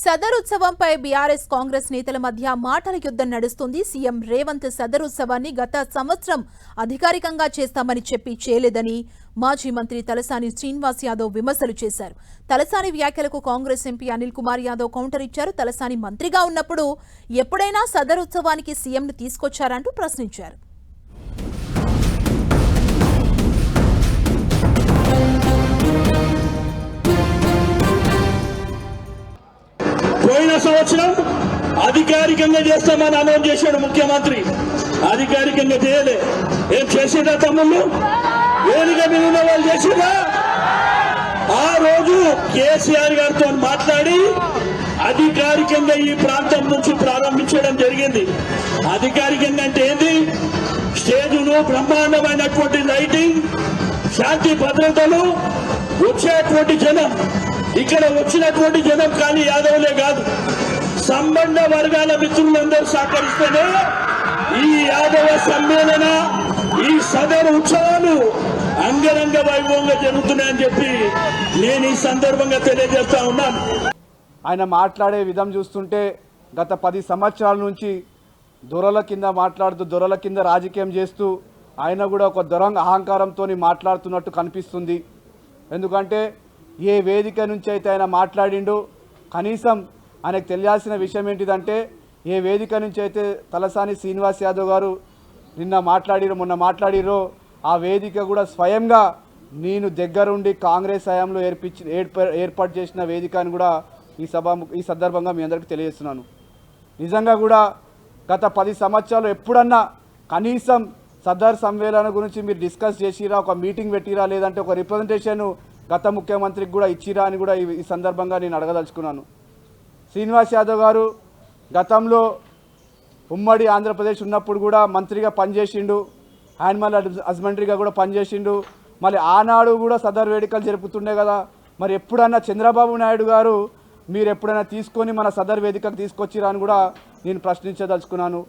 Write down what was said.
Sadar ఉత్సవంపై BRS Congress నేతల మధ్య మాటల యుద్ధం నడుస్తుంది. సీఎం రేవంత్ సదర్ ఉత్సవాన్ని గత సంవత్సరం అధికారికంగా చేస్తామని చెప్పి చేయలేదని మాజీ మంత్రి తలసాని శ్రీనివాస్ యాదవ్ విమర్శలు చేశారు. తలసాని వ్యాఖ్యలకు Congress MP Anil Kumar Yadav counter ఇచ్చారు. తలసాని మంత్రిగా ఉన్నప్పుడు ఎప్పుడైనా సదర్ ఉత్సవానికి సీఎంను తీసుకొచ్చారంటూ ప్రశ్నించారు. పోయిన సంవత్సరం అధికారికంగా చేస్తామని అనౌన్స్ చేశాడు ముఖ్యమంత్రి. అధికారికంగా చేయలే. ఏం చేసేదా తమ్ముళ్ళు? వేదిక మీద వాళ్ళు చేసేదా ఆ రోజు కేసీఆర్ గారితో మాట్లాడి అధికారికంగా ఈ ప్రాంతం నుంచి ప్రారంభించడం జరిగింది. అధికారికంగా అంటే ఏంది? స్టేజులు బ్రహ్మాండమైనటువంటి లైటింగ్ శాంతి భద్రతలు వచ్చేటువంటి జనం. ఇక్కడ వచ్చినటువంటి జనం కానీ యాదవులే కాదు సంబంధ వర్గాల మిత్రులందరూ సహకరిస్తేనే ఈ యాదవ సమ్మేళన ఈ సదరు ఉత్సవాలు అంగరంగ వైభవంగా జరుగుతున్నాయని చెప్పి నేను ఈ సందర్భంగా తెలియజేస్తా ఉన్నాను. ఆయన మాట్లాడే విధం చూస్తుంటే గత పది సంవత్సరాల నుంచి దొరల కింద మాట్లాడుతూ దొరల కింద రాజకీయం చేస్తూ ఆయన కూడా ఒక దొరంగ అహంకారంతో మాట్లాడుతున్నట్టు కనిపిస్తుంది. ఎందుకంటే ఏ వేదిక నుంచి అయితే ఆయన మాట్లాడిండో కనీసం ఆయనకు తెలియాల్సిన విషయం ఏంటిదంటే ఏ వేదిక నుంచి అయితే తలసాని శ్రీనివాస్ యాదవ్ గారు నిన్న మాట్లాడిరో మొన్న మాట్లాడిరో ఆ వేదిక కూడా స్వయంగా నేను దగ్గరుండి కాంగ్రెస్ హయాంలో ఏర్పించి ఏర్ప- ఏర్పాటు చేసిన వేదిక అని కూడా ఈ సభ ఈ సందర్భంగా మీ అందరికీ తెలియజేస్తున్నాను. నిజంగా కూడా గత పది సంవత్సరాలు ఎప్పుడన్నా కనీసం సదర్ సమ్మేళన గురించి మీరు డిస్కస్ చేసిరా ఒక మీటింగ్ పెట్టిరా లేదంటే ఒక రిప్రజెంటేషన్ గత ముఖ్యమంత్రికి కూడా ఇచ్చిరా అని కూడా ఈ- ఈ సందర్భంగా నేను అడగదలుచుకున్నాను. శ్రీనివాస్ యాదవ్ గారు గతంలో ఉమ్మడి ఆంధ్రప్రదేశ్ ఉన్నప్పుడు కూడా మంత్రిగా పనిచేసిండు యానిమల్ హస్బెండరీగా కూడా పనిచేసిండు. మళ్ళీ ఆనాడు కూడా సదర్ వేడుకలు జరుపుతుండే కదా. మరి ఎప్పుడన్నా చంద్రబాబు నాయుడు గారు మీరు ఎప్పుడైనా తీసుకొని మన సదర్ వేదికకు తీసుకొచ్చిరా అని కూడా నేను ప్రశ్నించదలుచుకున్నాను.